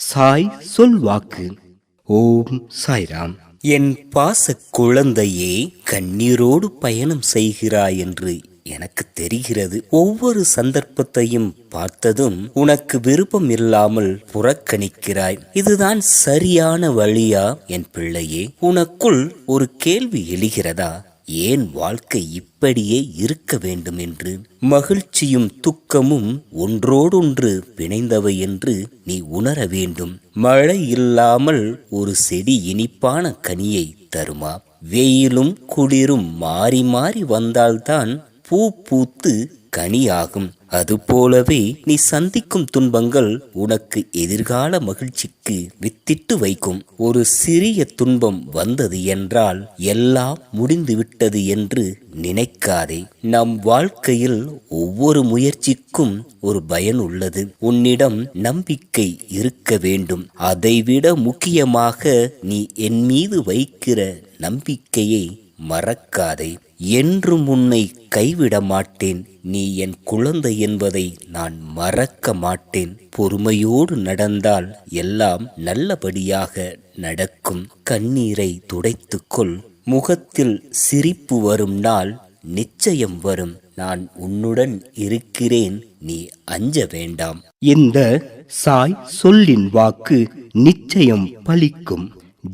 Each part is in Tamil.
சாய் சொல்வாக்கு ஓம் சாய்ராம். என் பாச குழந்தையே கண்ணீரோடு பயணம் செய்கிறாய் என்று எனக்கு தெரிகிறது. ஒவ்வொரு சந்தர்ப்பத்தையும் பார்த்ததும் உனக்கு விருப்பம் இல்லாமல் புறக்கணிக்கிறாய். இதுதான் சரியான வழியா என் பிள்ளையே? உனக்குள் ஒரு கேள்வி எழுகிறதா? ஏன் வாழ்க்கை இப்படியே இருக்க வேண்டும் என்று மகிழ்ச்சியும் துக்கமும் ஒன்றோடொன்று பிணைந்தவை என்று நீ உணர வேண்டும். மழை இல்லாமல் ஒரு செடி இனிப்பான கனியை தருமா? வெயிலும் குளிரும் மாறி மாறி வந்தால்தான் பூ பூத்து கனியாகும். அதுபோலவே நீ சந்திக்கும் துன்பங்கள் உனக்கு எதிர்கால மகிழ்ச்சிக்கு வித்திட்டு வைக்கும். ஒரு சிறிய துன்பம் வந்தது என்றால் எல்லாம் முடிந்துவிட்டது என்று நினைக்காதே. நம் வாழ்க்கையில் ஒவ்வொரு முயற்சிக்கும் ஒரு பயன் உள்ளது. உன்னிடம் நம்பிக்கை இருக்க வேண்டும். அதைவிட முக்கியமாக நீ என் மீது வைக்கிற நம்பிக்கையை மறக்காதே. என்றும் உன்னை கைவிட மாட்டேன். நீ என் குழந்தை என்பதை நான் மறக்க மாட்டேன். பொறுமையோடு நடந்தால் எல்லாம் நல்லபடியாக நடக்கும். கண்ணீரை துடைத்துக்கொள். முகத்தில் சிரிப்பு வரும் நாள் நிச்சயம் வரும். நான் உன்னுடன் இருக்கிறேன். நீ அஞ்ச வேண்டாம். இந்த சாய் சொல்லின் வாக்கு நிச்சயம் பலிக்கும்.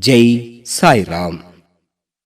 ஜெய் சாய்ராம்.